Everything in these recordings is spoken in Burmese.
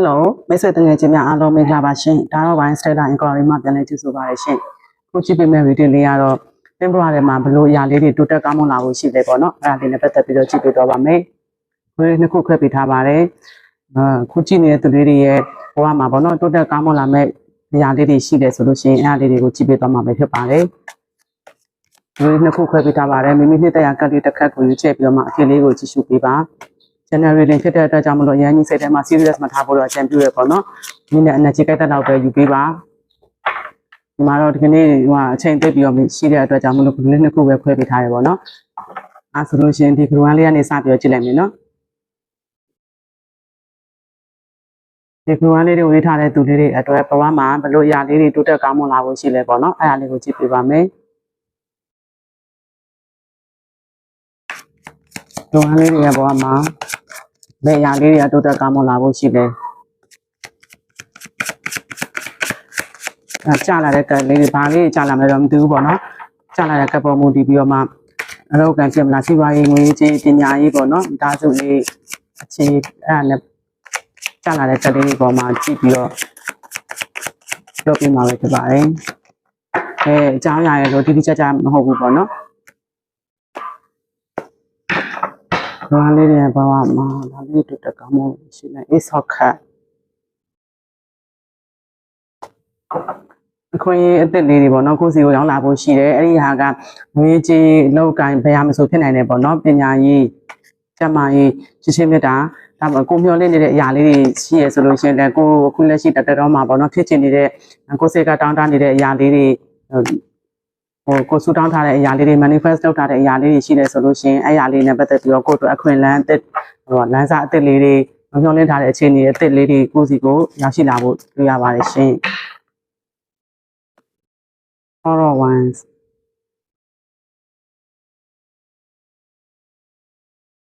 Hello မိတ်ဆွေတငယ်ချင်းများအားလုံးမင်္ဂလာပါရှင်ဒါတော့ Wine Stella Inquiry မှာပြန်လည်ကြိုဆိုပါရရှင်ခုကြည့်ပေးမယ့်ဗီဒီယိုလေးကတော့တင်ပြရဲမှာဘလို့အရာလေးတွေတိုးတက်ကောင်းမွန်လာဖို့ရှိတယ်ပေါ့နော်အဲ့ဒါလေးနဲ့ပတ်သက်ပြီးတော့ကြည့်ပေးတော့ပါမယ်ခွေးနှစ်ခုခွဲပေးထားပါတယ်အခုကြည့်နေတဲ့သူလေးတွေရဲ့ဘဝမှာပေါ့နော်တိုးတက်ကောင်းမွန်လာမယ့်အရာလေးတွေရှိတယ်ဆိုလို့ရှိရင်အဲ့ဒါလေးတွေကိုကြည့်ပေးတော့မှာပဲဖြစ်ပါတယ်ခွေးနှစ်ခုခွဲပေးထားပါတယ်မိမိနှစ်တရာကတ်လေးတစ်ခတ်ကိုရွေးချယ်ပြီးတော့မှအဖြစ်လေးကိုကြည့်ရှုပေးပါ generating ဖြစ်တဲ့အတွက်ကြောင့်မလို့အရင်ကြီးစိတ်ထဲမှာ serious မထားဖို့တော့အကြံပြုရပေါ့နော်။ဒီနေ့ energy ကြိုက်တဲ့တော့ပဲယူပေးပါ။ဒီမှာတော့ဒီကနေ့ဟိုအချိန်သိပ်ပြီးတော့ရှိတဲ့အတွက်ကြောင့်မလို့ဒီနေ့နှစ်ခုပဲခွဲပေးထားတယ်ပေါ့နော်။အဲဆိုလို့ရှိရင်ဒီ group လေးကနေစပြီးတော့ကြည့်လိုက်မယ်နော်။ဒီ group လေးတွေဝေးထားတဲ့သူလေးတွေအတွက်ဘဝမှာဘလို့အရာလေးတွေတိုးတက်ကောင်းမွန်လာဖို့ရှိလဲပေါ့နော်။အဲအားလေးကိုကြည့်ပေးပါမယ်။ဒီဟာလေးတွေကဘဝမှာ ဘယ်အရာလေးတွေကတိုးတက်ကောင်းမွန်လာဖို့ရှိလဲအဲကြာလာတဲ့ကလေးတွေဘာလေးကြာလာမယ်တော့မသိဘူးပေါ့နော်ကြာလာတဲ့ကပေါ်မူတည်ပြီးတော့မှအလုပ်ကံဖြစ်မလားစီးပွားရေးငွေကြေးပညာရေးပေါ့နော်ဒါဆိုလေးအခြေအဲ့ဒါနဲ့ကြာလာတဲ့ကလေးတွေပေါ်မှာကြည့်ပြီးတော့ပြောပြမှာပဲဖြစ်ပါတယ်အဲအကြောင်းအရာရဲ့လို့တိတိကျကျမဟုတ်ဘူးပေါ့နော် ဘာလေးတွေဘာမှဒါလေးတူတကမောရှိနေအေးဆောက်ခတ်အခွင့်အရေးအသစ်လေးတွေပေါ့နော်ကိုယ်စီကိုရောက်လာဖို့ရှိတယ်အဲ့ဒီဟာကငွေကြေးလောက်ကိုင်းဘယ်ဟာမဆိုဖြစ်နိုင်တယ်ပေါ့နော်ပညာရေးကျန်းမာရေးရှင်းရှင်းမြတ်တာဒါမှကိုမျောလင့်နေတဲ့အရာလေးတွေရှိရဆိုလို့ရှိရင်လည်းကိုအခုလက်ရှိတတတော်မှာပေါ့နော်ဖြစ်ချင်နေတဲ့ကိုယ်စိတ်ကတောင်းတနေတဲ့အရာလေးတွေ ဟိုကိုဆူတောင်းထားတဲ့အရာလေးတွေ manifest လုပ်ထားတဲ့အရာလေးတွေရှိတယ်ဆိုလို့ရှိရင်အဲ့အရာလေးနဲ့ပတ်သက်ပြီးတော့ကိုယ့်အတွက်အခွင့်အလမ်းအသစ်ဟိုလမ်းစာအသစ်လေးတွေမမျှော်လင့်ထားတဲ့အခြေအနေအသစ်လေးတွေကိုယ့်စီကိုရောက်ရှိလာဖို့တွေ့ရပါတယ်ရှင် Horror ones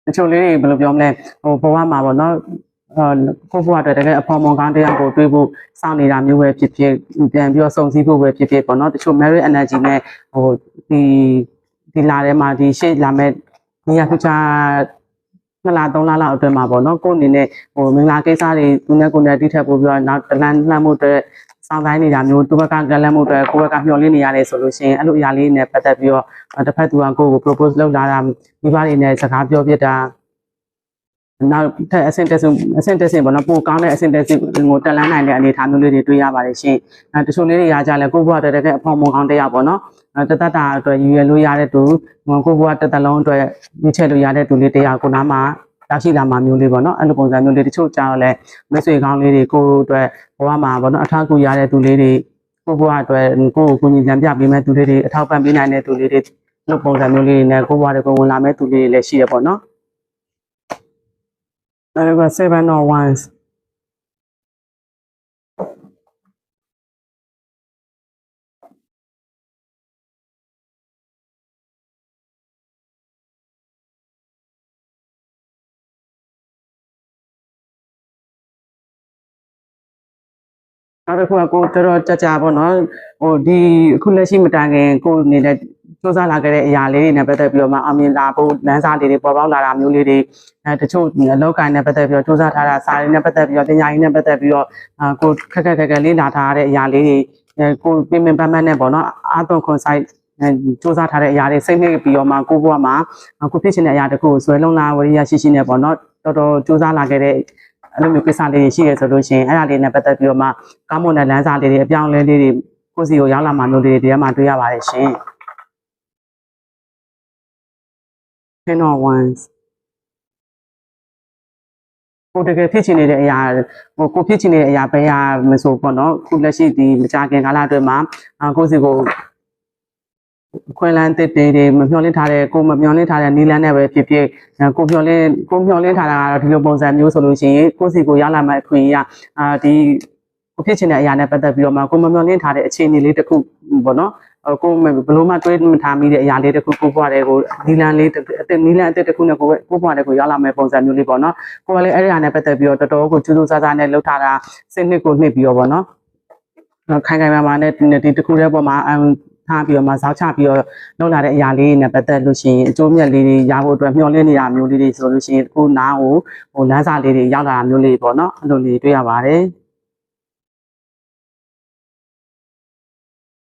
တချို့လေးတွေဘယ်လိုပြောမလဲဟိုဘဝမှာပေါ့နော် အာကိုယ့်ဘဝအတွက်တကယ်အဖော်မွန်ကောင်းတရားကိုတွေးဖို့စောင့်နေတာမျိုးပဲဖြစ်ဖြစ်ပြန်ပြီးတော့စုံစည်းဖို့ပဲဖြစ်ဖြစ်ပေါ့နော်တချို့ merit energy နဲ့ဟိုဒီဒီလာထဲမှာဒီရှေ့လာမဲ့နေရာထူးခြားနှစ်လသုံးလလောက်အတွင်းမှာပေါ့နော်ကိုယ့်အနေနဲ့ဟိုမင်္ဂလာကိစ္စတွေသူနဲ့ကိုယ်နဲ့တိထက်ပို့ပြီးတော့နောက်တလန်လှမ်းမှုအတွက်စောင့်တိုင်းနေတာမျိုးသူဘက်ကကလန့်မှုအတွက်ကိုယ့်ဘက်ကမျှော်လင့်နေရတယ်ဆိုလို့ရှိရင်အဲ့လိုအရာလေးနဲ့ပတ်သက်ပြီးတော့တစ်ဖက်သူကကိုယ့်ကို propose လုပ်လာတာမိဘတွေနဲ့စကားပြောပြတာ နောက်ထပ်အဆင့်တက်ဆုံးအဆင့်တက်ဆင့်ပေါ့နော်ပိုကောင်းတဲ့အဆင့်တက်ဆင့်ကိုတက်လန်းနိုင်တဲ့အနေအထားမျိုးလေးတွေတွေ့ရပါတယ်ရှင်အဲတချို့လေးတွေရာကြလဲကိုယ့်ဘဝအတွက်တကယ်အဖော်မွန်ကောင်းတရားပေါ့နော်အဲတသက်တာအတွက်ရည်ရွယ်လို့ရတဲ့သူကိုယ့်ဘဝတစ်သက်လုံးအတွက်ရွေးချယ်လို့ရတဲ့သူလေးတရားကိုနားမှာရောက်ရှိလာမှာမျိုးလေးပေါ့နော်အဲ့လိုပုံစံမျိုးလေးတချို့ကြောက်လဲမဆွေကောင်းလေးတွေကိုယ့်အတွက်ဘဝမှာပေါ့နော်အထောက်အကူရတဲ့သူလေးတွေကိုယ့်ဘဝအတွက်ကိုယ့်ကိုကိုညီပြန်ပြပေးမဲ့သူလေးတွေအထောက်ပံ့ပေးနိုင်တဲ့သူလေးတွေလိုပုံစံမျိုးလေးတွေနဲ့ကိုယ့်ဘဝတွေကိုဝင်လာမဲ့သူလေးတွေလည်းရှိရပေါ့နော် နောက်က7 or 1နောက်တစ်ခုကကိုတော်တော်ကြကြပေါ့နော်ဟိုဒီအခုလ က်ရှိမတိုင်ခင်ကိုနေတဲ့စူးစမ်းလာခဲ့တဲ့အရာလေးတွေနဲ့ပတ်သက်ပြီးတော့မှအမြင်လာဖို့လမ်းစာလေးတွေပေါ်ပေါက်လာတာမျိုးလေးတွေအဲတချို့အလောက်ကိုင်းနဲ့ပတ်သက်ပြီးတော့စူးစမ်းထားတာစာရင်းနဲ့ပတ်သက်ပြီးတော့ပညာရေးနဲ့ပတ်သက်ပြီးတော့အာကိုခက်ခက်ခက်ခက်လေးလာထားတဲ့အရာလေးတွေအဲကိုပြင်ပင်ပန်းပန်းနဲ့ပေါ့နော်အာသွန်ခွန်ဆိုင်အဲစူးစမ်းထားတဲ့အရာတွေစိတ်နှိပ်ပြီးတော့မှကိုဘဝမှာကိုဖြစ်ချင်တဲ့အရာတခုကိုဇွဲလုံးလာဝရိယရှိရှိနဲ့ပေါ့နော်တော်တော်စူးစမ်းလာခဲ့တဲ့အဲ့လိုမျိုးကိစ္စလေးတွေရှိရဆိုလို့ရှိရင်အဲ့ဒါလေးနဲ့ပတ်သက်ပြီးတော့မှကောင်းမွန်တဲ့လမ်းစာလေးတွေအပြောင်းအလဲလေးတွေကိုစီကိုရောက်လာမှမျိုးလေးတွေဒီထဲမှာတွေ့ရပါတယ်ရှင် ten or ones ကိုတကယ်ဖြစ်ချင်နေတဲ့အရာဟိုကိုဖြစ်ချင်နေတဲ့အရာပဲရမဆိုပေါ့နော်ခုလက်ရှိဒီမကြခင်ကာလအတွင်းမှာအာကိုစီကိုခွင့်လန်းတစ်တေးတွေမမျှော်လင့်ထားတဲ့ကိုမမျှော်လင့်ထားတဲ့နီလန်းနဲ့ပဲဖြစ်ဖြစ်ကိုမျှော်လင့်ကိုမျှော်လင့်ထားတာကတော့ဒီလိုပုံစံမျိုးဆိုလို့ရှိရင်ကိုစီကိုရောက်လာမှအခွင့်အရေးအာဒီ ကိုဖြစ်ချင်တဲ့အရာနဲ့ပတ်သက်ပြီးတော့မှကိုမမျှော်လင့်ထားတဲ့အခြေအနေလေးတစ်ခုပေါ့နော်ကိုဘလို့မှတွေးမထားမိတဲ့အရာလေးတစ်ခုကိုဘွားတဲ့ကိုနီလန်လေးအစ်နီလန်အစ်တစ်ခုနဲ့ကိုကိုဘွားတဲ့ကိုရောက်လာမဲ့ပုံစံမျိုးလေးပေါ့နော်ကိုကလည်းအဲ့ဒီဟာနဲ့ပတ်သက်ပြီးတော့တော်တော်ကိုကျူးကျူးဆားဆားနဲ့လှုပ်ထားတာစိတ်နှစ်ကိုနှစ်ပြီးတော့ပေါ့နော်ခိုင်ခိုင်မာမာနဲ့ဒီတစ်ခုတည်းပေါ်မှာအမ်ထထားပြီးတော့မှဇောက်ချပြီးတော့လုပ်လာတဲ့အရာလေးတွေနဲ့ပတ်သက်လို့ရှိရင်အကျိုးမြတ်လေးတွေရဖို့အတွက်မျှော်လင့်နေတာမျိုးလေးတွေဆိုလို့ရှိရင်ကိုနားကိုဟိုလမ်းစာလေးတွေရောက်လာတာမျိုးလေးပေါ့နော်အဲ့လိုလေးတွေ့ရပါတယ်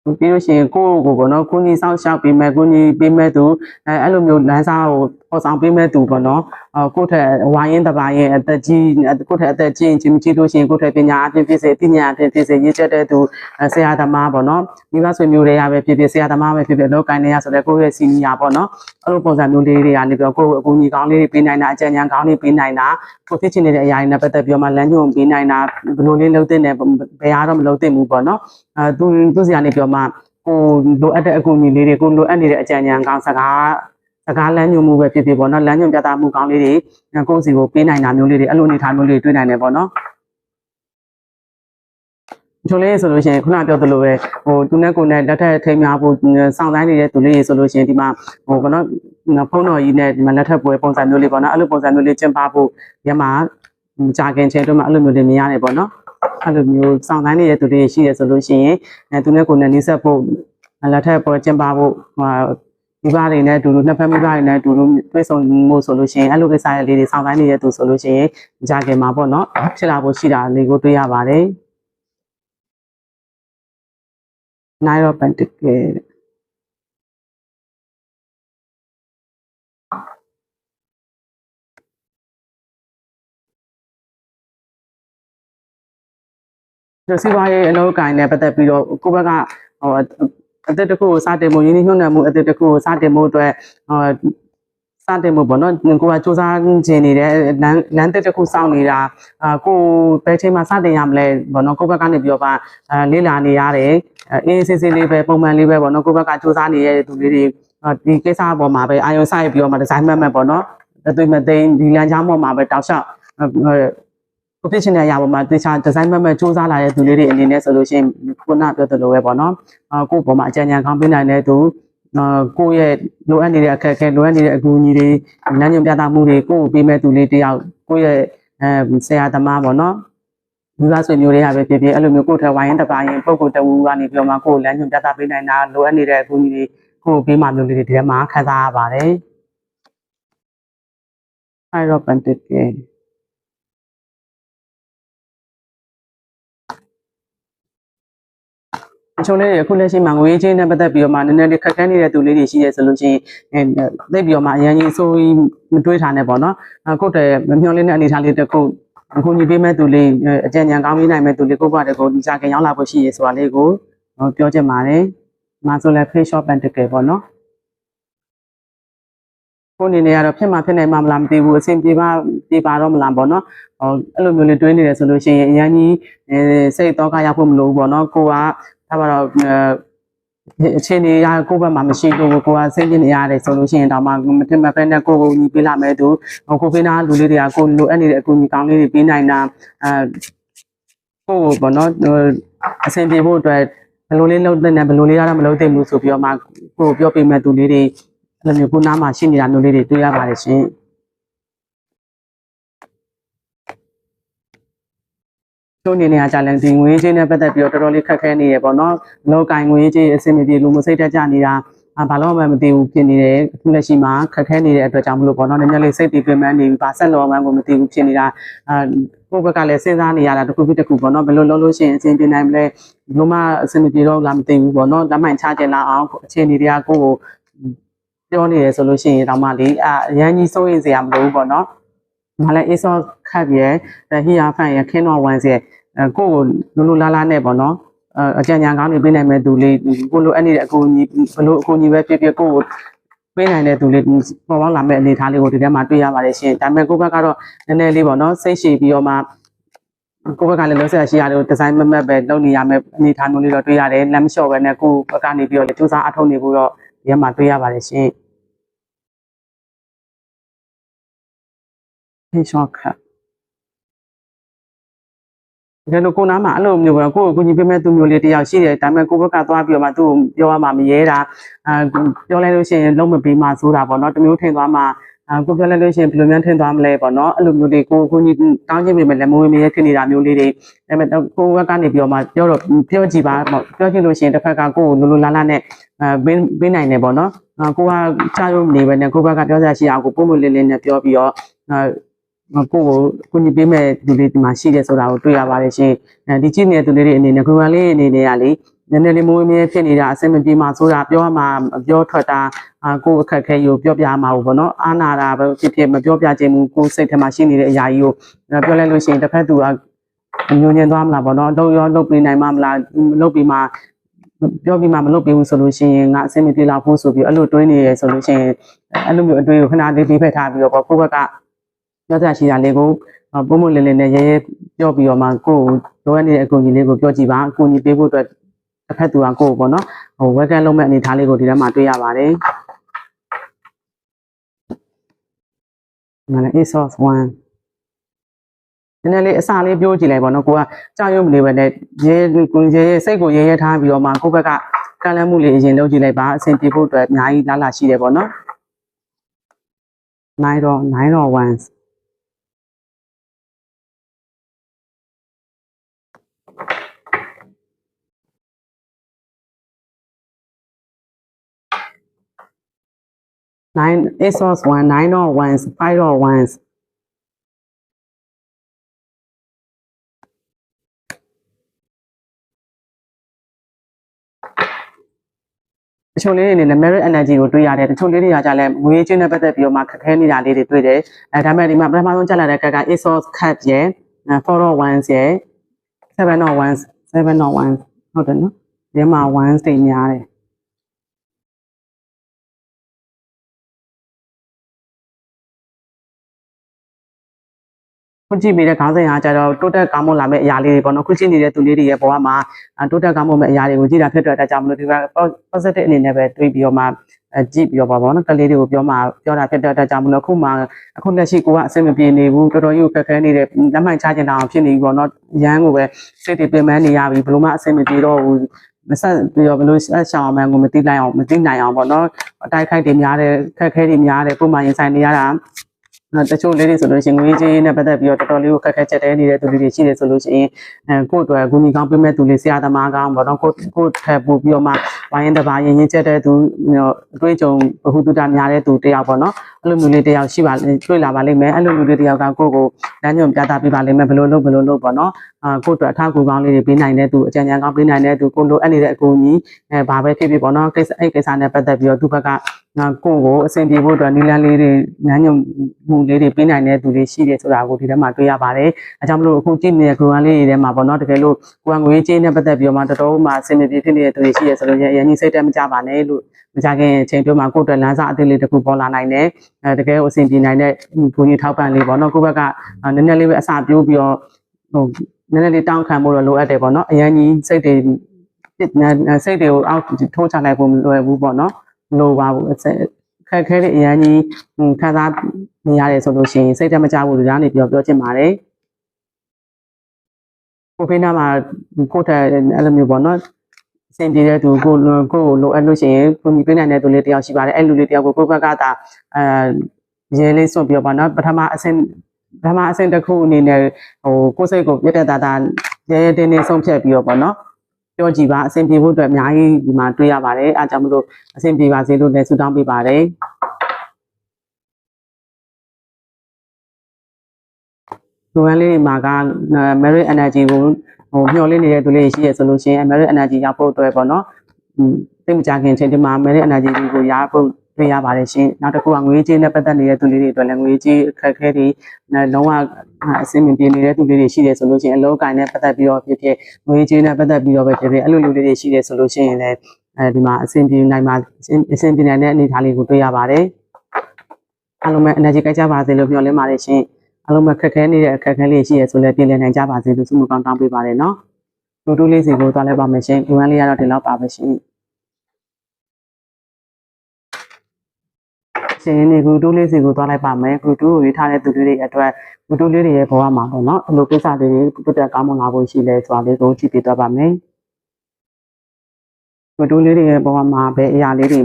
ပြီးလို့ရှိရင်ကိုယ့်ကိုယ်ကိုပေါ့နော်ကိုကြီးစောင့်ရှောက်ပေးမဲ့ကိုကြီးပေးမဲ့သူအဲအဲ့လိုမျိုးလမ်းစာကိုပေါ်ဆောင်ပေးမဲ့သူပေါ့နော်အော် ကိုယ့်ထက်ဝိုင်းရင်တပါရင်အသက်ကြီးကိုယ့်ထက်အသက်ကြီးရင်ချင်းကြီးလို့ရှိရင်ကိုယ့်ထက်ပညာအပြင်ဖြစ်စေပညာအပြင်ဖြစ်စေရည်ချက်တဲ့သူအဲဆရာသမားပေါ့နော်မိဘဆွေမျိုးတွေကပဲဖြစ်ဖြစ်ဆရာသမားပဲဖြစ်ဖြစ်လောကိုင်းနေရဆိုတော့ကိုယ့်ရဲ့စီနီယာပေါ့နော်အဲ့လိုပုံစံမျိုးလေးတွေကနေပြီးတော့ကိုယ့်ကိုအကူအညီကောင်းလေးတွေပေးနိုင်တာအကြံဉာဏ်ကောင်းတွေပေးနိုင်တာကိုဖြစ်ချင်နေတဲ့အရာတွေနဲ့ပတ်သက်ပြီးတော့မှလမ်းညွှန်ပေးနိုင်တာဘယ်လိုလေးလုပ်တဲ့နဲ့ဘယ်အားတော့မလုပ်သင့်ဘူးပေါ့နော်အဲသူသူစီကနေပြီးတော့မှကိုလိုအပ်တဲ့အကူအညီလေးတွေကိုလိုအပ်နေတဲ့အကြံဉာဏ်ကောင်းစကား စကားလမ်းညွှန်မှုပဲဖြစ်ဖြစ်ပေါ့နော်လမ်းညွှန်ပြသမှုကောင်းလေးတွေကိုယ့်စီကိုပေးနိုင်တာမျိုးလေးတွေအဲ့လိုအနေထားမျိုးလေးတွေတွေ့နိုင်တယ်ပေါ့နော်ချိုလေးဆိုလို့ရှိရင်ခုနပြောသလိုပဲဟိုသူနဲ့ကိုယ်နဲ့လက်ထက်ထိမ်းများဖို့စောင့်တိုင်းနေတဲ့သူလေးဆိုလို့ရှိရင်ဒီမှာဟိုဘောနော်ဖုန်းတော်ကြီးနဲ့ဒီမှာလက်ထက်ပွဲပုံစံမျိုးလေးပေါ့နော်အဲ့လိုပုံစံမျိုးလေးကျင်းပဖို့ညမှာကြာခင်ချိန်တော့မှအဲ့လိုမျိုးလေးမြင်ရတယ်ပေါ့နော်အဲ့လိုမျိုးစောင့်တိုင်းနေတဲ့သူတွေရှိရဆိုလို့ရှိရင်အဲသူနဲ့ကိုယ်နဲ့နှိစက်ဖို့လက်ထက်ပွဲကျင်းပဖို့ဟို မိဘတွေနဲ့အတူတူနှစ်ဖက်မိဘတွေနဲ့အတူတူတွေ့ဆုံမှုဆိုလို့ရှိရင်အဲ့လိုကိစ္စလေးတွေစောင့်တိုင်းနေတဲ့သူဆိုလို့ရှိရင်ကြာခင်မှာပေါ့နော်ဖြစ်လာဖို့ရှိတာလေးကိုတွေ့ရပါတယ် Nine of Pentacles ဒီစီးပွားရေးအလုပ်အကိုင်နဲ့ပတ်သက်ပြီးတော့ကိုယ့်ဘက်ကဟို အသက်တစ်ခုကိုစတင်မှုရင်းနှီးမြှုပ်နှံမှုအသက်တစ်ခုကိုစတင်မှုအတွက်ဟိုစတင်မှုပေါ့နော်ကိုကစူးစမ်းခြင်းနေတဲ့လမ်းလမ်းတစ်တစ်ခုစောင့်နေတာအာကိုဘယ်ချိန်မှစတင်ရမလဲပေါ့နော်ကိုယ့်ဘက်ကနေပြီးတော့ပါအဲလေးလာနေရတယ်အေးစစ်စစ်လေးပဲပုံမှန်လေးပဲပေါ့နော်ကိုယ့်ဘက်ကစူးစမ်းနေတဲ့သူလေးတွေဒီကိစ္စအပေါ်မှာပဲအာရုံစိုက်ပြီးတော့မှဒီဇိုင်းမှတ်မှတ်ပေါ့နော်အသွေးမသိမ်းဒီလမ်းကြောင်းပေါ်မှာပဲတောက်လျှောက် ကိုဖြစ်ချင်တဲ့အရာပေါ်မှာတေချာဒီဇိုင်းမှတ်မှတ်စူးစမ်းလာတဲ့သူလေးတွေအနေနဲ့ဆိုလို့ရှိရင်ခုနပြောသလိုပဲပေါ့နော်အာကိုယ့်ပေါ်မှာအကြံဉာဏ်ကောင်းပေးနိုင်တဲ့သူအာကိုယ့်ရဲ့လိုအပ်နေတဲ့အခက်အခဲလိုအပ်နေတဲ့အကူအညီတွေလမ်းညွှန်ပြသမှုတွေကိုယ့်ကိုပေးမဲ့သူလေးတယောက်ကိုယ့်ရဲ့အဲဆရာသမားပေါ့နော်ဒီကဆွေမျိုးတွေကပဲဖြစ်ဖြစ်အဲ့လိုမျိုးကိုယ့်ထက်ဝိုင်းရင်တပါရင်ပုံကိုယ်တဝူကနေပြီးတော့မှကိုယ့်ကိုလမ်းညွှန်ပြသပေးနိုင်တာလိုအပ်နေတဲ့အကူအညီတွေကိုယ့်ကိုပေးမှမျိုးလေးတွေဒီထဲမှာခံစားရပါတယ်။ Five of Pentacles အချုံလေးတွေအခုလက်ရှိမှာငွေချင်းနဲ့ပတ်သက်ပြီးတော့မှနည်းနည်းလေးခက်ခဲနေတဲ့သူလေးတွေရှိရဲဆိုလို့ရှိရင်အဲသိပြီးတော့မှအရင်ကြီးဆိုးမတွေးထားနဲ့ပေါ့နော်အခုတည်းမမျှော်လင့်တဲ့အနေအထားလေးတစ်ခုအခုညီပေးမဲ့သူလေးအကြံဉာဏ်ကောင်းပေးနိုင်မဲ့သူလေးကိုယ့်ဘက်တကိုဒီစားခင်ရောက်လာဖို့ရှိရဲဆိုတာလေးကိုပြောချင်ပါတယ်။မာဆိုလဲ face shop pentacle ပေါ့နော်။ကိုအနေနဲ့ကတော့ဖြစ်မှဖြစ်နိုင်မှမလားမသိဘူးအဆင်ပြေပါပြေပါတော့မလားပေါ့နော်ဟိုအဲ့လိုမျိုးလေးတွေးနေတယ်ဆိုလို့ရှိရင်အရင်ကြီးစိတ်တော့ကရောက်ဖို့မလိုဘူးပေါ့နော်ကိုက ဒါပါတော့အခြေအနေရကိုယ့်ဘက်မှာမရှိလို့ကိုကဆင်းကျင်နေရတယ်ဆိုလို့ရှိရင်တော့မှမတင်မဖက်နဲ့ကိုကိုညီပေးလာမဲ့သူကိုဖေးနာလူလေးတွေကကိုလိုအပ်နေတဲ့အကူအညီကောင်းလေးတွေပေးနိုင်တာအဲကိုကိုပေါ့နော်အဆင်ပြေဖို့အတွက်ဘယ်လိုလေးလုပ်တဲ့နဲ့ဘယ်လိုလေးရတာမလုပ်သင့်ဘူးဆိုပြီးတော့မှကိုပြောပေးမဲ့သူလေးတွေအဲ့လိုမျိုးကိုနားမှာရှိနေတာမျိုးလေးတွေတွေ့ရပါတယ်ရှင် တို့အနေနဲ့ကကြာလန်ဒီငွေချင်းနဲ့ပတ်သက်ပြီးတော့တော်တော်လေးခက်ခဲနေရပေါ့နော်လောကင်ငွေချင်းအဆင်မပြေလို့မစိတ်တက်ကြနေတာအာဘာလို့မှမသိဘူးဖြစ်နေတယ်အခုလက်ရှိမှာခက်ခဲနေတဲ့အတွက်ကြောင့်မလို့ပေါ့နော်နည်းနည်းလေးစိတ်တည်ပြင်းမှန်းနေပြီပါဆက်လောမှန်းကိုမသိဘူးဖြစ်နေတာအာကိုယ့်ဘက်ကလည်းစဉ်းစားနေရတာတစ်ခုပြီးတစ်ခုပေါ့နော်ဘယ်လိုလုပ်လို့ရှိရင်အဆင်ပြေနိုင်မလဲဘလို့မှအဆင်မပြေတော့လားမသိဘူးပေါ့နော်လက်မှန်ချကြလာအောင်အခြေအနေတွေကကိုယ့်ကိုပြောနေတယ်ဆိုလို့ရှိရင်တော့မှလေအာအရန်ကြီးစိုးရင်စရာမလိုဘူးပေါ့နော် မလည်းအေးစောခတ်ရဲ့ဟီယာဖန်ရဲ့ခင်းတော်ဝမ်စီရဲ့အဲကိုယ့်ကိုလူလူလားလားနဲ့ပေါ့နော်အကြံဉာဏ်ကောင်းနေပေးနိုင်မဲ့သူလေးကိုလိုအပ်နေတဲ့အကူအညီဘလို့အကူအညီပဲဖြစ်ဖြစ်ကိုယ့်ကိုပေးနိုင်တဲ့သူလေးပေါ်ပေါက်လာမဲ့အနေအထားလေးကိုဒီထဲမှာတွေ့ရပါတယ်ရှင်ဒါပေမဲ့ကိုယ့်ဘက်ကတော့နည်းနည်းလေးပေါ့နော်စိတ်ရှည်ပြီးတော့မှကိုယ့်ဘက်ကလည်းလုံးဆက်ရှိရတယ်ဒီဇိုင်းမမတ်ပဲလုပ်နေရမယ်အနေအထားမျိုးလေးတော့တွေ့ရတယ်လမ်းမလျှော့ပဲနဲ့ကိုယ့်ဘက်ကနေပြီးတော့လည်းစူးစမ်းအထောက်နေဖို့တော့ဒီထဲမှာတွေ့ရပါတယ်ရှင် ဟင်းရှော့ခတ်တကယ်လို့ကိုနားမှာအဲ့လိုမျိုးပေါ့ကိုကိုကြီးပေးမဲ့သူမျိုးလေးတယောက်ရှိတယ်ဒါပေမဲ့ကိုဘက်ကသွားပြီးတော့မှသူ့ကိုပြောရမှာမရဲတာအာပြောလိုက်လို့ရှိရင်လုံးမပေးမှဆိုတာပေါ့နော်တမျိုးထင်သွားမှအာကိုပြောလိုက်လို့ရှိရင်ဘယ်လိုများထင်သွားမလဲပေါ့နော်အဲ့လိုမျိုးတွေကိုကိုကြီးတောင်းချင်ပေမဲ့လည်းမဝင်မရဖြစ်နေတာမျိုးလေးတွေဒါပေမဲ့ကိုကကနေပြီးတော့မှပြောတော့ပြောကြည့်ပါပေါ့ပြောချင်လို့ရှိရင်တစ်ဖက်ကကိုကိုလိုလိုလားလားနဲ့အဲဘင်းဘင်းနိုင်တယ်ပေါ့နော်အာကိုကချရုံနေပဲနဲ့ကိုဘက်ကပြောစရာရှိအောင်ကိုပုံမလေးလေးနဲ့ပြောပြီးတော့အာ ကိုကိုကိုကြီးပေးမဲ့ဒီလေးဒီမှာရှိတယ်ဆိုတာကိုတွေ့ရပါတယ်ရှင်အဲဒီကြည့်နေတဲ့သူလေးတွေအနေနဲ့ကိုကလေးအနေနဲ့ကလေနည်းနည်းလေးမိုးမင်းဖြစ်နေတာအဆင်မပြေမှဆိုတာပြောမှပြောထွက်တာအာကိုအခက်ခဲကိုပြောပြမှာပေါ့နော်အာနာတာပဲဖြစ်ဖြစ်မပြောပြခြင်းဘူးကိုစိတ်ထဲမှာရှိနေတဲ့အရာကြီးကိုပြောလိုက်လို့ရှိရင်တစ်ဖက်သူကညဉ့်ညင်သွားမလားပေါ့နော်လုံးရောလုံးပြနိုင်မှမလားလုံးပြီးမှပြောပြီးမှမလုပ်ပြီးဘူးဆိုလို့ရှိရင်ငါအဆင်မပြေတော့ဘူးဆိုပြီးအဲ့လိုတွေးနေရဆိုလို့ရှိရင်အဲ့လိုမျိုးအတွေးကိုခဏလေးပြီးဖက်ထားပြီးတော့ပေါ့ကိုယ့်ဘက်က ပြောကြရှိတာလေးကိုပုံမလေးလေးနဲ့ရဲရဲပြောပြီးတော့မှကိုယ်လိုအပ်နေတဲ့အကူအညီလေးကိုပြောကြည့်ပါအကူအညီပေးဖို့အတွက်တစ်ဖက်သူကကိုယ်ပေါ့နော်ဟိုဝက်ကန်လုံးမဲ့အနေထားလေးကိုဒီထဲမှာတွေ့ရပါတယ်မန ASOS 1နည်းနည်းလေးအစာလေးပြောကြည့်လိုက်ပေါ့နော်ကိုကကြောက်ရွံ့မနေပဲနဲ့ရဲကိုရဲရဲစိတ်ကိုရဲရဲထားပြီးတော့မှကိုယ့်ဘက်ကကန့်လန့်မှုလေးအရင်လုပ်ကြည့်လိုက်ပါအဆင်ပြေဖို့အတွက်အများကြီးလာလာရှိတယ်ပေါ့နော်9တော့9တော့1 9 ASOS 1 9တော့1 5တော့1တချို့လေးတွေအနေနဲ့ merit energy ကိုတွေးရတယ်တချို့လေးတွေကကြလည်းငွေချင်းနဲ့ပတ်သက်ပြီးတော့မှခက်ခဲနေတာလေးတွေတွေ့တယ်အဲဒါပေမဲ့ဒီမှာပထမဆုံးကြက်လာတဲ့ကက်က ASOS cut ရဲ့4တော့1ရဲ့7တော့1 7တော့1ဟုတ်တယ်နော်ဒီမှာ1စိတ်များတယ် ခုကြည့်ပြီးတဲ့ခေါင်းစဉ်ဟာကြတော့တိုးတက်ကောင်းမွန်လာမယ့်အရာလေးတွေပေါ့နော်ခုကြည့်နေတဲ့သူလေးတွေရဲ့ဘဝမှာတိုးတက်ကောင်းမွန်မယ့်အရာတွေကိုကြည့်တာဖြစ်တဲ့အတွက်ကြောင့်မလို့ဒီက positive အနေနဲ့ပဲတွေးပြီးတော့မှကြည့်ပြီးတော့ပါပေါ့နော်ကလေးတွေကိုပြောမှပြောတာဖြစ်တဲ့အတွက်ကြောင့်မလို့ခုမှအခုလက်ရှိကိုကအဆင်မပြေနေဘူးတော်တော်ကြီးကိုခက်ခဲနေတဲ့လက်မှန်ချခြင်းတောင်ဖြစ်နေပြီပေါ့နော်ရန်ကိုပဲစိတ်တွေပြင်ပန်းနေရပြီဘလို့မှအဆင်မပြေတော့ဘူးမဆက်ပြီးတော့ဘလို့ဆက်ရှောင်းအောင်ကိုမသိနိုင်အောင်မသိနိုင်အောင်ပေါ့နော်အတိုက်ခိုက်တွေများတယ်ခက်ခဲတွေများတယ်ပုံမှန်ရင်ဆိုင်နေရတာ တချို့လေးတွေဆိုလို့ရှိရင်ငွေကြေးနဲ့ပတ်သက်ပြီးတော့တော်တော်လေးကိုခက်ခဲချက်တဲနေတဲ့သူတွေရှိတယ်ဆိုလို့ရှိရင်အဲကိုယ့်အတွက်ဂုဏီကောင်းပေးမဲ့သူလေးဆရာသမားကောင်းပေါ့နော်ကိုကိုထပ်ပို့ပြီးတော့မှဝိုင်းရင်တပါရင်ရင်ချက်တဲ့သူအတွေ့အကြုံဘ ഹു တုတများတဲ့သူတယောက်ပေါ့နော်အဲ့လိုမျိုးလေးတယောက်ရှိပါတွေ့လာပါလိမ့်မယ်အဲ့လိုမျိုးလေးတယောက်ကကိုယ့်ကိုလမ်းညွှန်ပြတာပြပါလိမ့်မယ်ဘယ်လိုလုပ်ဘယ်လိုလုပ်ပေါ့နော် အာကိုယ့်အတွက်အထောက်အကူကောင်းလေးတွေပေးနိုင်တဲ့သူအကြံဉာဏ်ကောင်းပေးနိုင်တဲ့သူကိုလိုအပ်နေတဲ့အကူအညီအဲဘာပဲဖြစ်ဖြစ်ပေါ့နော်ကိစ္စအဲ့ကိစ္စနဲ့ပတ်သက်ပြီးတော့သူဘက်ကငါကိုယ့်ကိုအဆင်ပြေဖို့အတွက်နီလန်းလေးတွေညညုံမှုလေးတွေပေးနိုင်တဲ့သူတွေရှိတယ်ဆိုတာကိုဒီထဲမှာတွေ့ရပါတယ်။အဲကြောင့်မလို့အခုကြည့်နေတဲ့ group လေးတွေထဲမှာပေါ့နော်တကယ်လို့ကိုယ်ကငွေကြေးနဲ့ပတ်သက်ပြီးတော့မှတော်တော်မှအဆင်ပြေဖြစ်နေတဲ့သူတွေရှိရဆိုလို့ရရင်ကြီးစိတ်တက်မကြပါနဲ့လို့မကြခင်အချိန်တွင်းမှာကိုယ့်အတွက်လမ်းစာအသေးလေးတစ်ခုပေါ်လာနိုင်တယ်။အဲတကယ်ကိုအဆင်ပြေနိုင်တဲ့ဘုံကြီးထောက်ပံ့လေးပေါ့နော်ကိုယ့်ဘက်ကနည်းနည်းလေးပဲအစာပြိုးပြီးတော့ဟို နည်းနည်းလေးတောင်းခံဖို့တော့လိုအပ်တယ်ပေါ့နော်။အရင်ကြီးစိတ်တွေစိတ်တွေကိုအောက်ထိုးချလိုက်ဖို့မလွယ်ဘူးပေါ့နော်။လိုပါဘူးခက်ခဲတဲ့အရန်ကြီးခံစားနေရတယ်ဆိုလို့ရှိရင်စိတ်တမကြဘူးလူသားနေပြောပြောချင်ပါတယ်ကိုဖိနာမှာကိုထက်အဲ့လိုမျိုးပေါ့နော်စင်ပြေတဲ့သူကိုကိုလိုအပ်လို့ရှိရင်ကိုညီပေးနိုင်တဲ့သူလေးတယောက်ရှိပါတယ်အဲ့လူလေးတယောက်ကိုကိုဘက်ကသာအဲရဲလေးစွန့်ပြောပါနော်ပထမအဆင့် ပထမအဆင့်တစ်ခုအနေနဲ့ဟိုကိုယ်စိတ်ကိုပြတ်တဲ့တာတာရဲရဲတင်းတင်းဆုံးဖြတ်ပြီးတော့ပေါ့နော်ပြောကြည့်ပါအဆင်ပြေဖို့အတွက်အများကြီးဒီမှာတွေ့ရပါတယ်အားကြောင့်မလို့အဆင်ပြေပါစေလို့လည်းဆုတောင်းပေးပါတယ်လူဝမ်းလေးတွေမှာက merit energy ကိုဟိုမျှော်လင့်နေတဲ့သူလေးရှိရဆိုလို့ရှိရင် merit energy ရောက်ဖို့အတွက်ပေါ့နော်อืมသိမကြခင်ချိန်ဒီမှာ merit energy ကိုရဖို့ တွေ့ရပါတယ်ရှင်နောက်တစ်ခုကငွေကြေးနဲ့ပတ်သက်နေတဲ့သူလေးတွေအတွက်လည်းငွေကြေးအခက်အခဲတွေလုံးဝအဆင်မပြေနေတဲ့သူလေးတွေရှိတယ်ဆိုလို့ရှိရင်အလောကိုင်းနဲ့ပတ်သက်ပြီးတော့ဖြစ်ဖြစ်ငွေကြေးနဲ့ပတ်သက်ပြီးတော့ပဲဖြစ်ဖြစ်အဲ့လိုလူလေးတွေရှိတယ်ဆိုလို့ရှိရင်လည်းအဲဒီမှာအဆင်ပြေနိုင်မှာအဆင်ပြေနိုင်တဲ့အနေအထားလေးကိုတွေ့ရပါတယ်အားလုံးပဲ energy ကြိုက်ကြပါစေလို့မျှော်လင့်ပါတယ်ရှင်အားလုံးပဲခက်ခဲနေတဲ့အခက်အခဲလေးရှိရဆိုလည်းပြင်လည်နိုင်ကြပါစေလို့ဆုမကောင်းတောင်းပေးပါတယ်နော်လူတူလေးစီကိုသွားလိုက်ပါမယ်ရှင်ဒီဝမ်းလေးကတော့ဒီလောက်ပါပဲရှင် ရှင်နေဂူတူးလေးစီကိုသွားလိုက်ပါမယ်ဂူတူးကိုရေးထားတဲ့သူတွေအတွက်ဂူတူးလေးတွေရဲ့ဘဝမှာပေါ့နော်အလိုကိစ္စတွေတွေတက်တက်ကောင်းမွန်လာဖို့ရှိလဲဆိုတာလေးကိုကြည့်ပြသွားပါမယ်ဂူတူးလေးတွေရဲ့ဘဝမှာဘယ်အရာလေးတွေ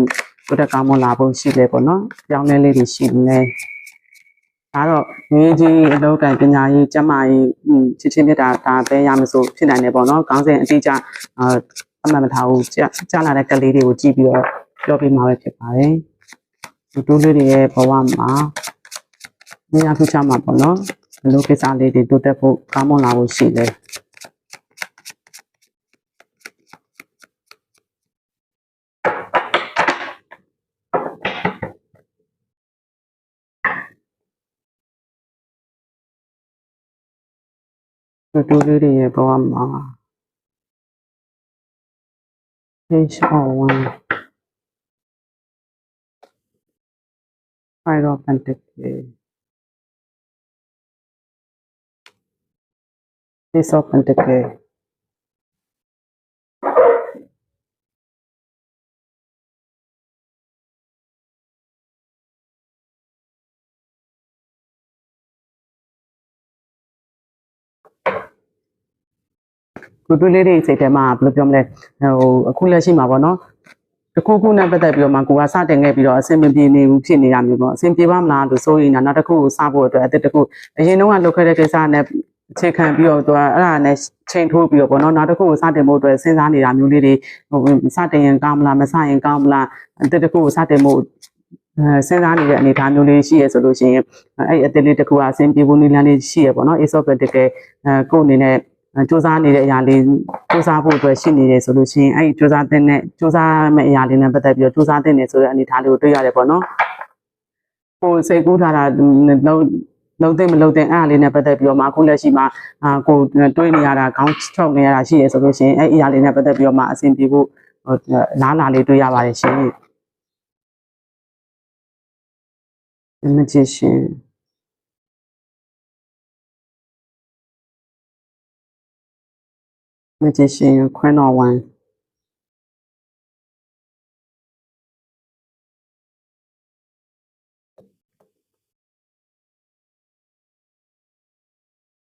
တိုးတက်ကောင်းမွန်လာဖို့ရှိလေပေါ့နော်ပြောင်းလဲလေးတွေရှိနေဒါတော့ငွေကြီးအလုပ်တိုင်ပညာရေးကျန်းမာရေးอืมချစ်ချင်းမြတ်တာဒါပဲရမစို့ဖြစ်နိုင်တယ်ပေါ့နော်ခေါင်းစဉ်အတိအကျအာအမှန်မထားဘူးကြာကြာလာတဲ့ကလေးတွေကိုကြည့်ပြီးတော့ပြောပြမှာပဲဖြစ်ပါတယ် ဒီတိုးလေးတွေရဲ့ဘဝမှာနေရာထူးခြားမှာပေါ့နော်ဘယ်လိုကိစ္စလေးတွေတိုးတက်ဖို့ကောင်းမွန်လာဖို့ရှိလဲတူတူလေးတွေရဲ့ဘဝမှာ H01 Five of Pentacles Ace of Pentacles ကိုတွေးလေးတွေစိတ်ထဲမှာဘယ်လိုပြောမလဲဟိုအခုလက်ရှိမှာပေါ့နော် တစ်ခုခုနဲ့ပတ်သက်ပြီးတော့မှကိုကစတင်ခဲ့ပြီးတော့အဆင်မပြေနေဘူးဖြစ်နေတာမျိုးပေါ့အဆင်ပြေပါမလားလို့စိုးရိမ်တာနောက်တစ်ခုကိုစဖို့အတွက်အသက်တစ်ခုအရင်တော့ကလုပ်ခဲ့တဲ့ကိစ္စနဲ့အခြေခံပြီးတော့သူကအဲ့ဒါနဲ့ချိန်ထိုးပြီးတော့ပေါ့နော်နောက်တစ်ခုကိုစတင်ဖို့အတွက်စဉ်းစားနေတာမျိုးလေးတွေဟိုစတင်ရင်ကောင်းမလားမစရင်ကောင်းမလားအသက်တစ်ခုကိုစတင်ဖို့အဲစဉ်းစားနေတဲ့အနေအထားမျိုးလေးရှိရဆိုလို့ရှိရင်အဲ့ဒီအသက်လေးတစ်ခုကအဆင်ပြေဖို့နည်းလမ်းလေးရှိရပေါ့နော် Ace of Pentacles အဲကိုယ်အနေနဲ့ စူးစမ်းနေတဲ့အရာလေးစူးစမ်းဖို့အတွက်ရှိနေတယ်ဆိုလို့ရှိရင်အဲ့ဒီစူးစမ်းတဲ့နဲ့စူးစမ်းမယ့်အရာလေးနဲ့ပတ်သက်ပြီးတော့စူးစမ်းတဲ့နေဆိုတဲ့အနေအထားလေးကိုတွေ့ရတယ်ပေါ့နော်။ကိုယ်စိတ်ကူးထားတာလုံးလုံးသိမ့်မလုံးသိမ့်အဲ့အလေးနဲ့ပတ်သက်ပြီးတော့မှအခုလက်ရှိမှာအာကိုတွေးနေရတာခေါင်းထုတ်နေရတာရှိရဆိုလို့ရှိရင်အဲ့အရာလေးနဲ့ပတ်သက်ပြီးတော့မှအဆင်ပြေဖို့ဟိုလားလာလေးတွေ့ရပါတယ်ရှင်။ Magician Magician Queen of Wands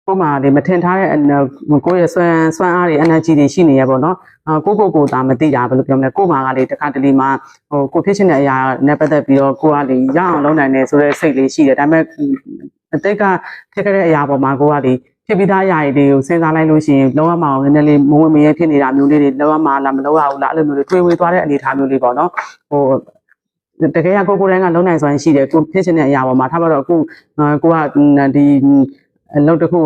ကိုမှလေမထင်ထားတဲ့ကိုယ့်ရဲ့စွမ်းစွမ်းအားတွေ energy တွေရှိနေရပေါ့နော်အာကိုကိုကိုဒါမသိတာဘယ်လိုပြောမလဲကိုမှကလေတခါတလေမှာဟိုကိုဖြစ်ချင်တဲ့အရာနဲ့ပတ်သက်ပြီးတော့ကိုကလေရအောင်လုပ်နိုင်တယ်ဆိုတဲ့စိတ်လေးရှိတယ်ဒါပေမဲ့အတိတ်ကဖြစ်ခဲ့တဲ့အရာပေါ်မှာကိုကလေ ဖြစ်ပြီးသားအရာတွေကိုစဉ်းစားလိုက်လို့ရှိရင်လောကမှာနည်းနည်းလေးမဝင်မရဲဖြစ်နေတာမျိုးလေးတွေလောကမှာလာမလောရဘူးလားအဲ့လိုမျိုးတွေတွေးဝေးသွားတဲ့အနေအထားမျိုးလေးပေါ့နော်ဟိုတကယ်ကကိုကိုတိုင်းကလုံနိုင်စွမ်းရှိတယ်ကိုဖြစ်ချင်တဲ့အရာပေါ်မှာထားပါတော့အခုကိုကဒီအလုပ်တစ်ခု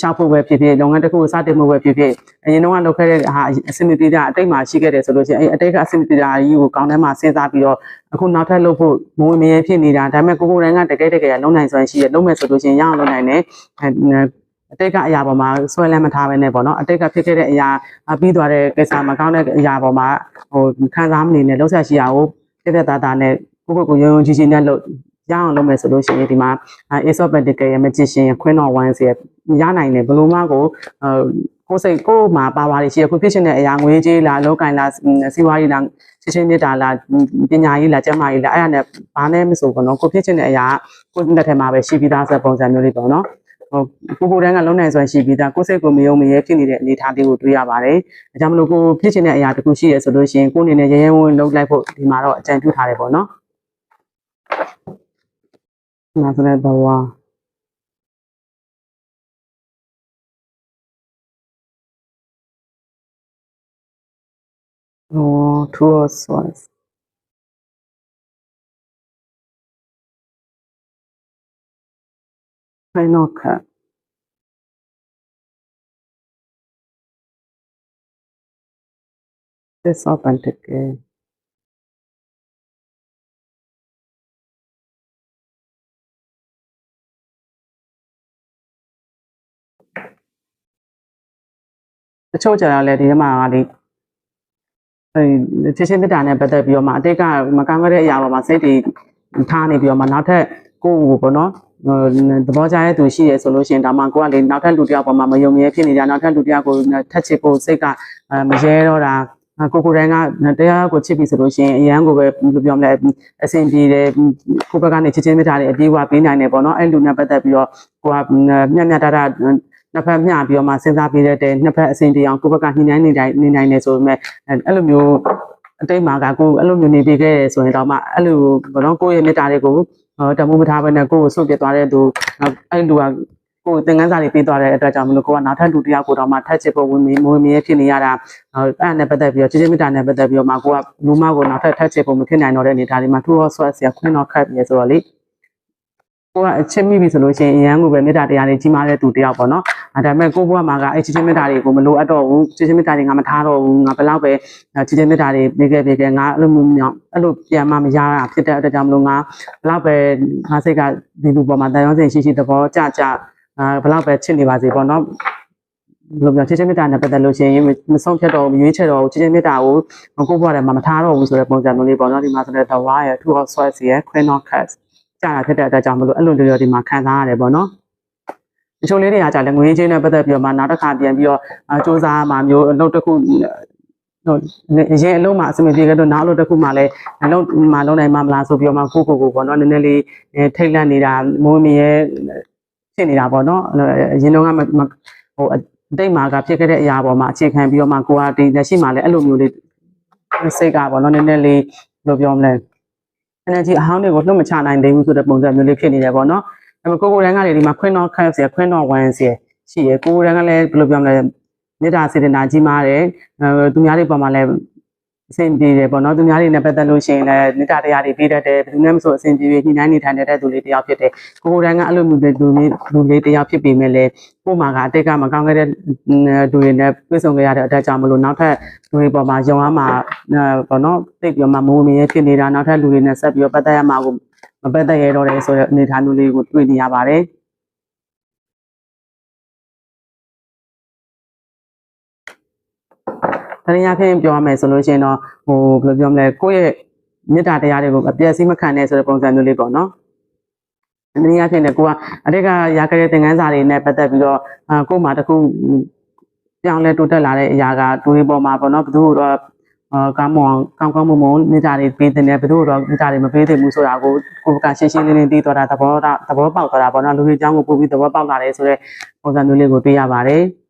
ရှာဖို့ပဲဖြစ်ဖြစ်လုပ်ငန်းတစ်ခုစတင်မှုပဲဖြစ်ဖြစ်အရင်တော့လုပ်ခဲ့တဲ့ဟာအဆင်မပြေတာအတိတ်မှာရှိခဲ့တယ်ဆိုလို့ရှိရင်အဲအတိတ်ကအဆင်မပြေတာကြီးကိုကောင်းထဲမှာစဉ်းစားပြီးတော့အခုနောက်ထပ်လုပ်ဖို့မဝင်မရဲဖြစ်နေတာဒါပေမဲ့ကိုကိုတိုင်းကတကယ်တကယ်လုံနိုင်စွမ်းရှိရလုံမဲ့ဆိုလို့ရှိရင်ရအောင်လုပ်နိုင်တယ် အတိတ်ကအရာပေါ်မှာဆွဲလန်းမထားပဲနဲ့ပေါ့နော်အတိတ်ကဖြစ်ခဲ့တဲ့အရာပြီးသွားတဲ့ကိစ္စမကောင်းတဲ့အရာပေါ်မှာဟိုခံစားမနေနဲ့လှုပ်ဆက်ရှိရအောင်ပြပြသားသားနဲ့ကိုကိုကိုရုံရုံကြီးကြီးနဲ့လှုပ်ရအောင်လုပ်မယ်ဆိုလို့ရှိရင်ဒီမှာ Ace of Pentacles ရဲ့ Magician ရဲ့ Queen of Wands ရဲ့ရနိုင်တယ်ဘလို့မှကိုကိုစိတ်ကိုမှာပါပါလေးရှိရခုဖြစ်ချင်တဲ့အရာငွေကြေးလားလောကင်လားစီးပွားရေးလားချင်းချင်းမြတ်တာလားပညာရေးလားကျန်းမာရေးလားအဲ့ဒါနဲ့ဘာနဲ့မဆိုဘောနော်ကိုဖြစ်ချင်တဲ့အရာကိုလက်ထဲမှာပဲရှိပြီးသားဆိုပုံစံမျိုးလေးပေါ့နော်ဟို ကိုကိုတန်းကလုံးနိုင်စွမ်းရှိပြီးသားကိုစိတ်ကိုမယုံမရဲဖြစ်နေတဲ့အနေအထားလေးကိုတွေ့ရပါတယ်။ဒါကြောင့်မလို့ကိုဖြစ်ချင်တဲ့အရာတစ်ခုရှိရဆိုလို့ရှိရင်ကိုအနေနဲ့ရဲရဲဝံ့ဝံ့လုပ်လိုက်ဖို့ဒီမှာတော့အကြံပြုထားတယ်ပေါ့နော်။နာစတဲ့ဘဝဟို ထူဆွတ်ဖိုင်နောခ this open again တချို့ကြတော့လေဒီထဲမှာကလေအဲချစ်ချင်းမြတ်တာနဲ့ပတ်သက်ပြီးတော့မှအတိတ်ကမကောင်းတဲ့အရာပေါ်မှာစိတ်တွေထားနေပြီးတော့မှနောက်ထပ်ကိုယ့်ကိုပေါ့နော် သဘောကျတဲ့သူရှိရဲဆိုလို့ရှိရင်ဒါမှကိုကလေနောက်ထပ်လူတစ်ယောက်ပေါ်မှာမယုံမြဲဖြစ်နေကြနောက်ထပ်လူတစ်ယောက်ကိုထက်ချစ်ဖို့စိတ်ကမရဲတော့တာကိုကိုတိုင်းကတရားကိုချစ်ပြီဆိုလို့ရှိရင်အရန်ကိုပဲဘယ်လိုပြောမလဲအဆင်ပြေတယ်ကိုဘက်ကနေချစ်ချင်းမြတ်တာတွေအပြေးဝပေးနိုင်တယ်ပေါ့နော်အဲ့လူနဲ့ပတ်သက်ပြီးတော့ကိုကမြတ်မြတ်တာတာနှစ်ဖက်မျှပြီးတော့မှစဉ်းစားပေးတဲ့နှစ်ဖက်အစဉ်တရားကိုယ့်ဘက်ကညှိနှိုင်းနေတိုင်းနေနိုင်တယ်ဆိုပေမဲ့အဲ့လိုမျိုးအတိတ်မှာကကိုအဲ့လိုမျိုးနေပြီးခဲ့ရဆိုရင်တော့မှအဲ့လိုဘောနော်ကိုယ့်ရဲ့မေတ္တာတွေကို တမှုမထားဘဲနဲ့ကိုယ့်ကိုဆုတ်ပြသွားတဲ့သူအဲ့လူကကိုသင်္ကန်းစာတွေပေးသွားတဲ့အတွက်ကြောင့်မလို့ကိုကနောက်ထပ်လူတစ်ယောက်ကိုတော့မှထက်ချစ်ဖို့ဝင်မဝင်မြဲဖြစ်နေရတာအဲ့ဒါနဲ့ပတ်သက်ပြီးတော့ချစ်ချင်းမေတ္တာနဲ့ပတ်သက်ပြီးတော့မှကိုကလူမကိုနောက်ထပ်ထက်ချစ်ဖို့မဖြစ်နိုင်တော့တဲ့အနေအထားတွေမှာထူဟောဆွဲဆရာခွင်းတော့ခတ်ပြီးဆိုတော့လေ ကိုကအချစ်မိပြီဆိုလို့ရှိရင်အရန်ကိုပဲမေတ္တာတရားတွေကြီးမားတဲ့သူတယောက်ပေါ့နော်အဲဒါပေမဲ့ကိုဘွားမှာကအဲ့ချစ်ချင်းမေတ္တာတွေကိုမလိုအပ်တော့ဘူးချစ်ချင်းမေတ္တာတွေငါမထားတော့ဘူးငါဘယ်တော့ပဲချစ်ချင်းမေတ္တာတွေပေးခဲ့ပေးခဲ့ငါအဲ့လိုမျိုးမြောင်အဲ့လိုပြန်မှမရတာဖြစ်တဲ့အတွက်ကြောင့်မလို့ငါဘယ်တော့ပဲငါစိတ်ကဒီလူပေါ်မှာတန်ရုံးစင်ရှိရှိသဘောကြကြအာဘယ်တော့ပဲချစ်နေပါစေပေါ့နော်ဘယ်လိုပြောချစ်ချင်းမေတ္တာနဲ့ပတ်သက်လို့ရှိရင်မဆုံးဖြတ်တော့ဘူးရွေးချယ်တော့ချစ်ချင်းမေတ္တာကိုကိုဘွားထဲမှာမထားတော့ဘူးဆိုတဲ့ပုံစံမျိုးလေးပေါ့နော်ဒီမှာဆိုတဲ့ the wire 2 of swords ရဲ့ queen of cups ကြာတာ ဖြစ်တဲ့အတွက်ကြောင့်မလို့အဲ့လိုလိုဒီမှာခံစားရတယ်ပေါ့နော်တချို့လေးတွေကကြာလဲငွေချင်းနဲ့ပတ်သက်ပြီးတော့မှနောက်တစ်ခါပြန်ပြီးတော့စူးစမ်းမှမျိုးအလုပ်တစ်ခုဟိုရင်အလုံးမှာအစမပြေကြတော့နောက်အလုပ်တစ်ခုမှလည်းအလုံးမှလုံးနိုင်မှမလားဆိုပြီးတော့မှကိုကိုကိုပေါ့နော်နည်းနည်းလေးထိတ်လန့်နေတာမိုးမရဲဖြစ်နေတာပေါ့နော်အရင်တော့ကဟိုအတိတ်မှာကဖြစ်ခဲ့တဲ့အရာပေါ်မှာအခြေခံပြီးတော့မှကိုကဒီလက်ရှိမှာလည်းအဲ့လိုမျိုးလေးစိတ်ကပေါ့နော်နည်းနည်းလေးဘယ်လိုပြောမလဲ energy အဟောင်းတွေကိုလှုပ်မချနိုင်သေးဘူးဆိုတဲ့ပုံစံမျိုးလေးဖြစ်နေတယ်ပေါ့နော်။ဒါပေမဲ့ကိုကိုရန်ကလည်းဒီမှာခွင်းတော့ခန့်စီခွင်းတော့ဝမ်းစီရှိရယ်ကိုကိုရန်ကလည်းဘယ်လိုပြောမလဲမေတ္တာစေတနာကြီးမားတယ်အဲသူများတွေပေါ်မှာလည်း အဆင်ပြေတယ်ပေါ့နော်သူများတွေနဲ့ပတ်သက်လို့ရှိရင်လည်းမေတ္တာတရားတွေပေးတတ်တယ်ဘယ်သူနဲ့မဆိုအဆင်ပြေပြီးညှိနှိုင်းနေထိုင်တဲ့သူလေးတယောက်ဖြစ်တယ်ကိုကိုရန်ကအဲ့လိုမျိုးလူလေးလူလေးတယောက်ဖြစ်ပေမဲ့လည်းကို့မှာကအတိတ်ကမကောင်းခဲ့တဲ့သူတွေနဲ့တွေ့ဆုံခဲ့ရတဲ့အတက်ကြောင့်မလို့နောက်ထပ်လူတွေပေါ်မှာယုံရမှာပေါ့နော်တိတ်ပြီးတော့မှမိုးမင်းရဖြစ်နေတာနောက်ထပ်လူတွေနဲ့ဆက်ပြီးတော့ပတ်သက်ရမှာကိုမပတ်သက်ရတော့တယ်ဆိုတဲ့အနေအထားမျိုးလေးကိုတွေ့နေရပါတယ် တနည်းအားဖြင့်ပြောရမယ်ဆိုလို့ရှိရင်တော့ဟိုဘယ်လိုပြောမလဲကိုယ့်ရဲ့မေတ္တာတရားတွေကိုအပြည့်အစုံမခံနဲ့ဆိုတဲ့ပုံစံမျိုးလေးပေါ့နော်။တနည်းအားဖြင့်လည်းကိုကအတိတ်ကရခဲ့တဲ့သင်ခန်းစာတွေနဲ့ပတ်သက်ပြီးတော့အာကို့မှာတခုပြောင်းလဲတိုးတက်လာတဲ့အရာကဒူရီပေါ်မှာပေါ့နော်ဘယ်သူတော့အာကောင်းမွန်ကောင်းကောင်းမွန်မွန်မေတ္တာတွေပေးတဲ့ဘယ်သူတော့မေတ္တာတွေမပေးသင့်ဘူးဆိုတာကိုကိုကရှင်းရှင်းလင်းလင်းသိသွားတာသဘောသဘောပေါက်သွားတာပေါ့နော်လူတွေအကြောင်းကိုပို့ပြီးသဘောပေါက်လာတယ်ဆိုတဲ့ပုံစံမျိုးလေးကိုတွေ့ရပါတယ်။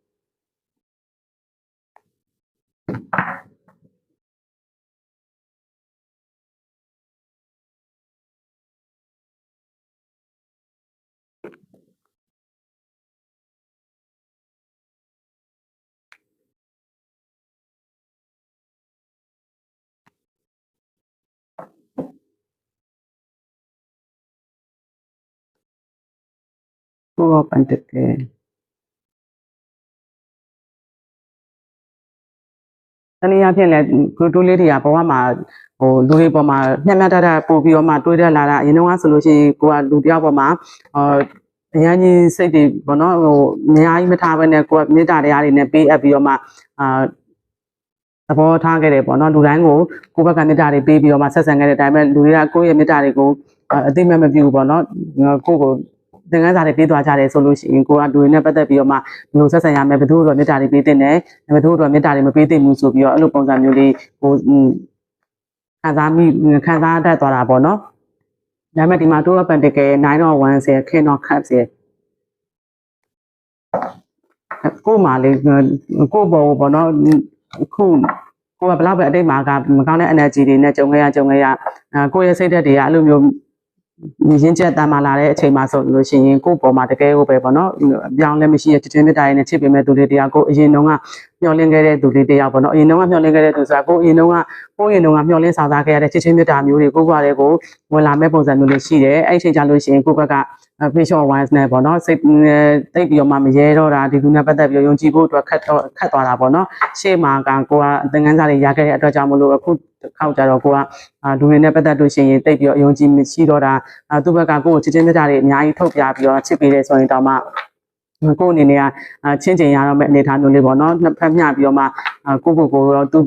Four of တနည်းအားဖြင့်လည်းကိုတိုးလေးတွေကဘဝမှာဟိုလူတွေပေါ်မှာမျက်မျက်တတပို့ပြီးတော့မှတွေးတတ်လာတာအရင်တော့ဆိုလို့ရှိရင်ကိုကလူတယောက်ပေါ်မှာအာအရန်ကြီးစိတ်တွေဘောနော်ဟိုအများကြီးမထားဘဲနဲ့ကိုကမေတ္တာတရားတွေနဲ့ပေးအပ်ပြီးတော့မှအာသဘောထားခဲ့တယ်ပေါ့နော်လူတိုင်းကိုကိုယ့်ဘက်ကမေတ္တာတွေပေးပြီးတော့မှဆက်ဆံခဲ့တဲ့အတိုင်းပဲလူတွေကကိုယ့်ရဲ့မေတ္တာတွေကိုအသိမဲ့မပြုဘူးပေါ့နော်ကိုယ့်ကို သင်ခန်းစာတွေပေးသွားကြတယ်ဆိုလို့ရှိရင်ကိုကလူတွေနဲ့ပတ်သက်ပြီးတော့မှဘယ်လိုဆက်ဆံရမလဲဘယ်သူတို့မေတ္တာတွေပေးတဲ့နဲ့ဘယ်သူတို့မေတ္တာတွေမပေးသင့်ဘူးဆိုပြီးတော့အဲ့လိုပုံစံမျိုးလေးကိုခံစားမိခံစားတတ်သွားတာပေါ့နော်ဒါပေမဲ့ဒီမှာ2 of pentacle 9 of wands ရဲ့ king of cups ရဲ့ကို့မှာလေကို့ဘောပေါ့နော်ခုကိုကဘလောက်ပဲအတိတ်မှာကမကောင်းတဲ့ energy တွေနဲ့ကြုံခဲ့ရကြုံခဲ့ရကိုယ့်ရဲ့စိတ်ဓာတ်တွေကအဲ့လိုမျိုး ရင်းချက်တမ်းမာလာတဲ့အချိန်မှာဆိုလို့ရှိရင်ကိုယ့်ပေါ်မှာတကယ်ကိုပဲပေါ့နော်အပြောင်းလဲမရှိတဲ့ချစ်ချင်းမြတ်တာရင်းနဲ့ချစ်ပေမဲ့သူလေးတရားကိုအရင်တုန်းက မျှော်လင့်ခဲ့တဲ့သူလေးတရားပေါ့နော်အရင်တုန်းကမျှော်လင့်ခဲ့တဲ့သူဆိုတာကိုအရင်တုန်းကကိုယ့်ရင်တုန်းကမျှော်လင့်ဆောင်စားခဲ့ရတဲ့ချစ်ချင်းမြတ်တာမျိုးတွေကိုယ့်ဘဝတွေကိုဝင်လာမဲ့ပုံစံမျိုးလေးရှိတယ်အဲ့ဒီအချိန်ကျလို့ရှိရင်ကိုယ့်ဘက်က patient wise နဲ့ပေါ့နော်စိတ်တိတ်ပြီးတော့မှမရဲတော့တာဒီလူနဲ့ပတ်သက်ပြီးယုံကြည်ဖို့အတွက်ခတ်တော့ခတ်သွားတာပေါ့နော်ရှေ့မှာကကိုကအသင်ခန်းစာတွေရခဲ့တဲ့အတွက်ကြောင့်မလို့အခုခောက်ကြတော့ကိုကလူတွေနဲ့ပတ်သက်လို့ရှိရင်တိတ်ပြီးတော့ယုံကြည်မရှိတော့တာသူ့ဘက်ကကိုကိုချစ်ချင်းမြတ်တာတွေအများကြီးထုတ်ပြပြီးတော့ချစ်ပေးတယ်ဆိုရင်တော့မှ ကိုအနေနဲ့ကချင်းချင်းရတော့မဲ့အနေထားမျိုးလေးပေါ့နော်နှစ်ဖက်မျှပြီးတော့မှကိုကိုကိုရောသူ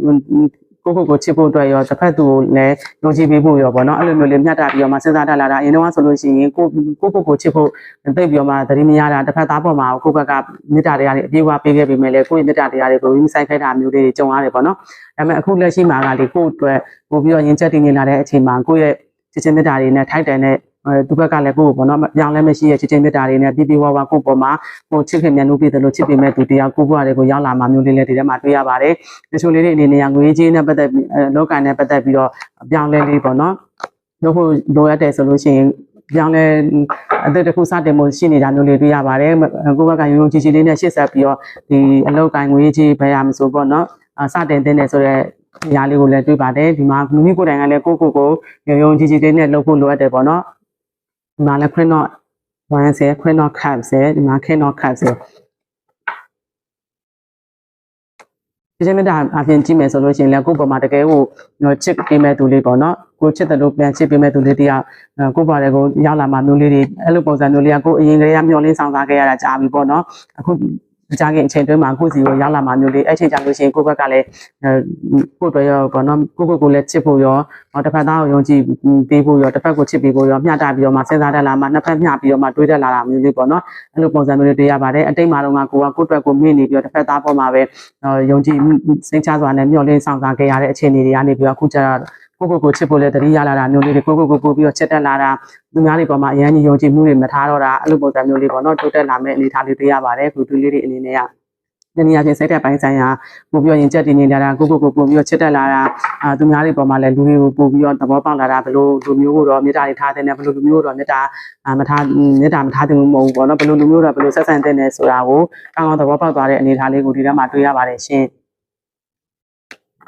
ကိုကိုကိုချစ်ဖို့အတွက်ရောတစ်ဖက်သူကိုလည်းယုံကြည်ပေးဖို့ရောပေါ့နော်အဲ့လိုမျိုးလေးမျှတပြီးတော့မှစဉ်းစားတတ်လာတာအရင်တော့ဆိုလို့ရှိရင်ကိုကိုကိုကိုချစ်ဖို့သိပြီးတော့မှသတိမရတာတစ်ဖက်သားပေါ်မှာကိုဘက်ကမေတ္တာတရားတွေအပြည့်အဝပေးခဲ့ပြီးမြဲလေကိုရဲ့မေတ္တာတရားတွေကိုဝိဆိုင်ခိုက်တာမျိုးလေးတွေကြုံရတယ်ပေါ့နော်ဒါပေမဲ့အခုလက်ရှိမှာကလေကိုအတွက်ပို့ပြီးတော့ရင်ချက်တည်နေလာတဲ့အချိန်မှာကိုရဲ့ချစ်ချင်းမေတ္တာတွေနဲ့ထိုက်တန်တဲ့ အဲသူဘက်ကလည်းကိုယ့်ကိုပေါ့နော်ပြောင်းလဲမရှိရဲ့ချစ်ချင်းမေတ္တာတွေနဲ့ပြပြဝဝကိုယ့်ပေါ်မှာကိုချစ်ခင်မြတ်လို့ပြတယ်လို့ချစ်ပေမဲ့သူတရားကိုယ့်ဘဝတွေကိုရောက်လာမှမျိုးလေးလည်းဒီထဲမှာတွေ့ရပါတယ်တချို့လေးတွေအနေနဲ့ငွေကြေးနဲ့ပတ်သက်ပြီးလောကနဲ့ပတ်သက်ပြီးတော့ပြောင်းလဲလေးပေါ့နော်လို့ဖို့လိုရတဲ့ဆိုလို့ရှိရင်ပြောင်းလဲအသက်တစ်ခုစတင်မှုရှိနေတာမျိုးလေးတွေ့ရပါတယ်ကိုယ့်ဘက်ကရုံရုံချီချီလေးနဲ့ရှေ့ဆက်ပြီးတော့ဒီအလောက်ကိုင်းငွေကြေးဘယ်ရမဆိုပေါ့နော်စတင်တဲ့နေဆိုတော့အရာလေးကိုလည်းတွေ့ပါတယ်ဒီမှာမိမိကိုယ်တိုင်ကလည်းကိုယ့်ကိုယ်ကိုရုံရုံချီချီလေးနဲ့လုပ်ဖို့လိုအပ်တယ်ပေါ့နော် ဒီမှာလည်း print not one ဆယ် print not cap ဆယ်ဒီမှာ can not cap ဆယ်ဒီချိန်မှာအပြင်ကြည့်မယ်ဆိုလို့ရှိရင်လည်းကိုယ့်ပေါ်မှာတကယ်ကိုချစ်ပေးမဲ့သူလေးပေါ့နော်ကိုချစ်တယ်လို့ပြန်ချစ်ပေးမဲ့သူလေးတရားကိုယ့်ဘာတွေကိုရောက်လာမှမျိုးလေးတွေအဲ့လိုပုံစံမျိုးလေးကကိုအရင်ကလေးကမျောလင်းဆောင်စားခဲ့ရတာကြားပြီပေါ့နော်အခု ကြားခင်အချိန်တွင်းမှာကိုယ့်စီကိုရောက်လာမှမျိုးလေးအဲ့ချိန်ကြလို့ရှိရင်ကိုယ့်ဘက်ကလည်းကိုယ့်တွေရောပေါ့နော်ကိုယ့်ကိုယ်ကိုလည်းချစ်ဖို့ရောတစ်ဖက်သားကိုယုံကြည်ပေးဖို့ရောတစ်ဖက်ကိုချစ်ပေးဖို့ရောမျှတပြီးတော့မှစဉ်းစားတတ်လာမှနှစ်ဖက်မျှပြီးတော့မှတွေးတတ်လာတာမျိုးလေးပေါ့နော်အဲ့လိုပုံစံမျိုးလေးတွေ့ရပါတယ်အတိတ်မှာတော့ကကိုကကိုယ့်အတွက်ကိုမြင့်နေပြီးတော့တစ်ဖက်သားပေါ်မှာပဲယုံကြည်စိတ်ချစွာနဲ့မျှော်လင့်ဆောင်စားခဲ့ရတဲ့အခြေအနေတွေကနေပြီးတော့အခုကျတော့ ကိုကိုကိုချစ်ဖို့လဲတတိရလာတာမျိုးလေးတွေကိုကိုကိုကိုပြီးတော့ချက်တက်လာတာသူများတွေပေါ်မှာအရင်ကြီးယုံကြည်မှုတွေမထားတော့တာအဲ့လိုပုံစံမျိုးလေးပေါ့နော်တိုးတက်လာမဲ့အနေအထားလေးတွေ့ရပါတယ်ခုတူလေးတွေအနေနဲ့ကတနည်းအားဖြင့်စိတ်သက်ပိုင်းဆိုင်ရာပို့ပြီးရင်ကြက်တင်နေတာတာကိုကိုကိုပို့ပြီးတော့ချက်တက်လာတာအာသူများတွေပေါ်မှာလည်းလူတွေကိုပို့ပြီးတော့သဘောပေါက်လာတာဘလို့လူမျိုးကိုတော့မေတ္တာတွေထားတဲ့နဲ့ဘလို့လူမျိုးတော့မေတ္တာမထားမေတ္တာမထားတဲ့မဟုတ်ဘူးပေါ့နော်ဘလို့လူမျိုးတော့ဘလို့ဆက်ဆံတဲ့နဲ့ဆိုတာကိုကောင်းကောင်းသဘောပေါက်သွားတဲ့အနေအထားလေးကိုဒီထဲမှာတွေ့ရပါတယ်ရှင်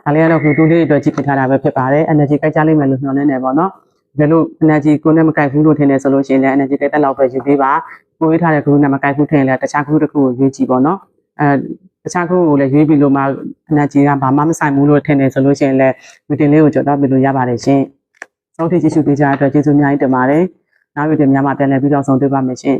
ဒါလေးကတော့ခုတူလေးအတွက်ကြည့်ပြထားတာပဲဖြစ်ပါတယ် energy ကြိုက်ကြလိမ့်မယ်လို့ညွှန်နေတယ်ပေါ့နော်ဘယ်လို energy ကိုနဲ့မကြိုက်ဘူးလို့ထင်တယ်ဆိုလို့ရှိရင်လည်း energy ကြိုက်တဲ့လောက်ပဲယူပေးပါကိုရေးထားတဲ့ group နဲ့မကြိုက်ဘူးထင်ရင်လည်းတခြား group တစ်ခုကိုရွေးကြည့်ပေါ့နော်အဲတခြား group ကိုလည်းရွေးပြီးလို့မှ energy ကဘာမှမဆိုင်ဘူးလို့ထင်တယ်ဆိုလို့ရှိရင်လည်း meeting လေးကိုကြော်တော့ပြလို့ရပါတယ်ရှင်စောင့်ထိကြည့်ရှုပေးကြတဲ့အတွက်ကျေးဇူးအများကြီးတင်ပါတယ်နောက်ဗီဒီယိုများမှာပြန်လည်ပြီးတော့ဆုံတွေ့ပါမယ်ရှင်